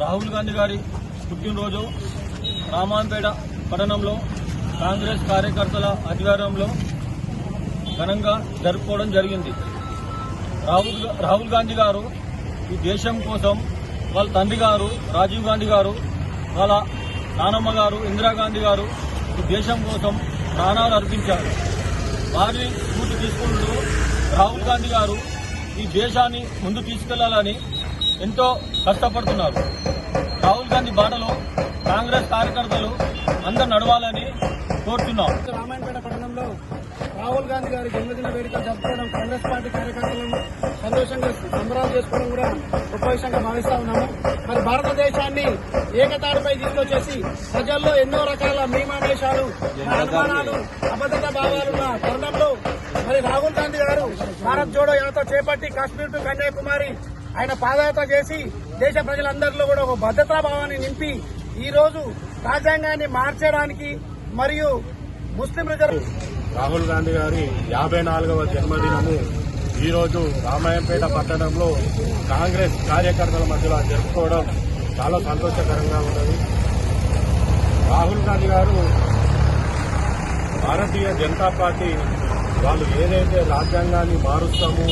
రాహుల్ గాంధీ గారి పుట్టినరోజు రామాంపేట పట్టణంలో కాంగ్రెస్ కార్యకర్తల ఆధ్వర్యంలో ఘనంగా జరుపుకోవడం జరిగింది. రాహుల్ రాహుల్ గాంధీ గారు ఈ దేశం కోసం వాళ్ళ తండ్రి గారు రాజీవ్ గాంధీ గారు వాళ్ళ నానమ్మ గారు ఇందిరాగాంధీ గారు ఈ దేశం కోసం ప్రాణాలు అర్పించారు. వారిని పూర్తి తీసుకుంటూ రాహుల్ గాంధీ గారు ఈ దేశాన్ని ముందు తీసుకెళ్ళాలని ఎంతో కష్టపడుతున్నారు. రాహుల్ గాంధీ బాటలో కాంగ్రెస్ కార్యకర్తలు అందరు నడవాలని కోరుతున్నాం. రామాయణపేట పట్టణంలో రాహుల్ గాంధీ గారి జన్మదిన వేడుక జరుపుకోవడం కాంగ్రెస్ పార్టీ కార్యకర్తలను సంతోషంగా సంబరాలు చేసుకోవడం కూడా గొప్ప విషయంగా భావిస్తా ఉన్నాము. మరి భారతదేశాన్ని ఏకతాటిపై తీసుకొచ్చేసి ప్రజల్లో ఎన్నో రకాల మీమావేశాలు అనుమానాలు అబద్ధత భావాలున్న తరుణంలో మరి రాహుల్ గాంధీ గారు భారత్ జోడో యాత్ర చేపట్టి కాశ్మీర్ టు కన్యాకుమారి ఆయన పాదయాత్ర చేసి దేశ ప్రజలందరిలో కూడా ఒక భద్రతా భావాన్ని నింపి ఈ రోజు రాజ్యాంగాన్ని మార్చడానికి మరియు ముస్లిం రిజర్వ్ రాహుల్ గాంధీ గారి యాభై నాలుగవ జన్మదినము ఈరోజు రామాయంపేట పట్టణంలో కాంగ్రెస్ కార్యకర్తల మధ్యలో జరుపుకోవడం చాలా సంతోషకరంగా ఉన్నది. రాహుల్ గాంధీ గారు భారతీయ జనతా పార్టీ వాళ్ళు ఏదైతే రాజ్యాంగాన్ని మారుస్తామో